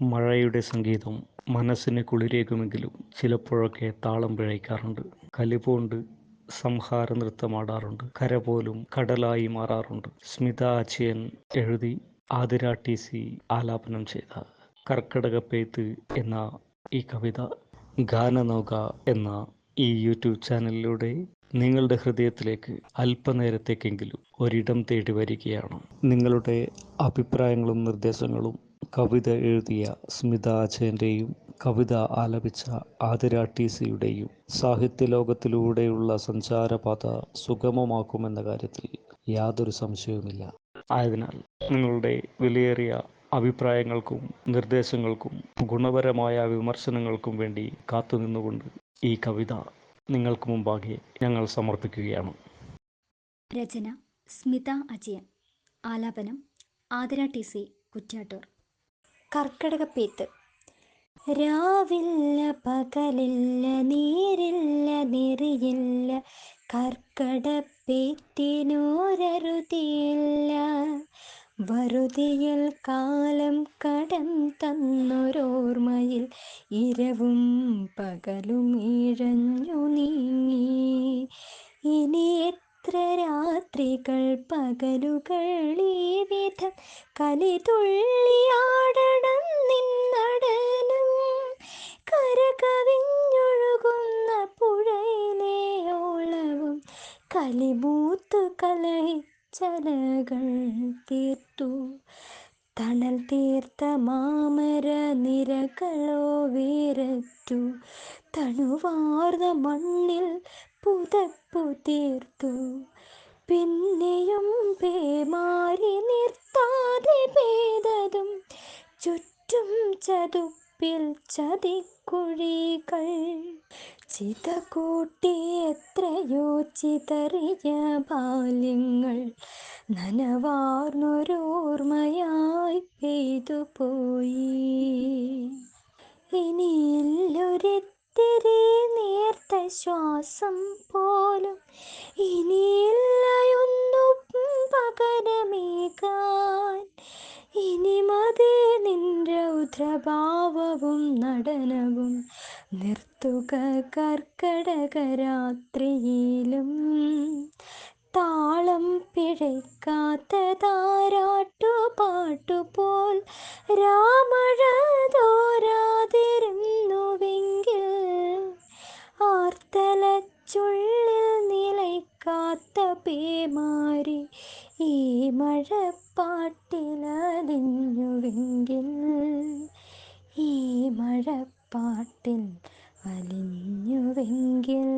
മഴയുടെ സംഗീതം മനസ്സിന് കുളിരേകുമെങ്കിലും ചിലപ്പോഴൊക്കെ താളം പിഴയ്ക്കാറുണ്ട്. കലിപൂണ്ട് സംഹാര നൃത്തമാടാറുണ്ട് കര പോലും കടലായി മാറാറുണ്ട്. സ്മിത അച്ഛയൻ എഴുതി ആതിര ടി സി ആലാപനം ചെയ്ത കർക്കിടകപ്പേത്ത് എന്ന ഈ കവിത ഗാനനൗക എന്ന ഈ യൂട്യൂബ് ചാനലിലൂടെ നിങ്ങളുടെ ഹൃദയത്തിലേക്ക് അല്പനേരത്തേക്കെങ്കിലും ഒരിടം തേടി വരികയാണ്. നിങ്ങളുടെ അഭിപ്രായങ്ങളും നിർദ്ദേശങ്ങളും കവിത എഴുതിയ സ്മിത അജയന്റെയും കവിത ആലപിച്ച ആതിര ടി സിയുടെയും സാഹിത്യ ലോകത്തിലൂടെയുള്ള സഞ്ചാരപാത സുഗമമാക്കുമെന്ന കാര്യത്തിൽ യാതൊരു സംശയവുമില്ല. ആയതിനാൽ നിങ്ങളുടെ വിലയേറിയ അഭിപ്രായങ്ങൾക്കും നിർദ്ദേശങ്ങൾക്കും ഗുണപരമായ വിമർശനങ്ങൾക്കും വേണ്ടി കാത്തുനിന്നുകൊണ്ട് ഈ കവിത നിങ്ങൾക്ക് മുമ്പാകെ ഞങ്ങൾ സമർപ്പിക്കുകയാണ്. രചന സ്മിത അജയൻ. ആലാപനം ആതിര ടി സി കുറ്റ്യാട്ടൂർ. കർക്കിടകപ്പേത്ത്. രാവില്ല പകലില്ല നീരില്ല നെറിയില്ല കർക്കടപ്പേറ്റിനോരരുതിയില്ല വറുതിയിൽ കാലം കടം തന്നൊരോർമ്മയിൽ ഇരവും പകലും ഇഴഞ്ഞു നീങ്ങി. ഇനി എത്ര രാത്രികൾ പകലുകൾ ഈ വിധം കലിതുള്ളിയാടണം നിന്നടനം കരകവിഞ്ഞൊഴുകുന്ന പുഴയിലെ ഓളവും കലിമൂത്തു കലഹിച്ചലകൾ തീർത്തു. തണൽ തീർത്ത മാമര നിരകളോ വീരറ്റു. തണുവാർന്ന മണ്ണിൽ പുതപ്പു തീർത്തു പിന്നെയും പേമാരി നിർത്താതെ പേതതും ചുറ്റും ചതുപ്പിൽ ചതിക്കുഴികൾ. ചിത കൂട്ടി എത്രയോ ചിതറിയ ബാല്യങ്ങൾ നനവാർന്നൊരോർമ്മയായി പെയ്തു പോയി ഇനിയില്ലൊരിത്തിരി നേർത്ത ശ്വാസം പോലും ഇനിയില്ലയൊന്നും പകരമേകാൻ. ഇനി മതി നിൻ ഉദ്രഭാവവും നടനവും. നിർത്തുക കർക്കടകരാത്രിയിലും. താളം പിഴയ്ക്കാത്ത താരാട്ടു പാട്ടുപോൽ രാമഴ തോരാതിരുന്നുവെങ്കിൽ തലച്ചുള്ളിൽ നിലയ്ക്കാത്ത പേമാരി ഈ മഴപ്പാട്ടിലലിഞ്ഞുവെങ്കിൽ ഈ മഴപ്പാട്ടിൽ വലിഞ്ഞുവെങ്കിൽ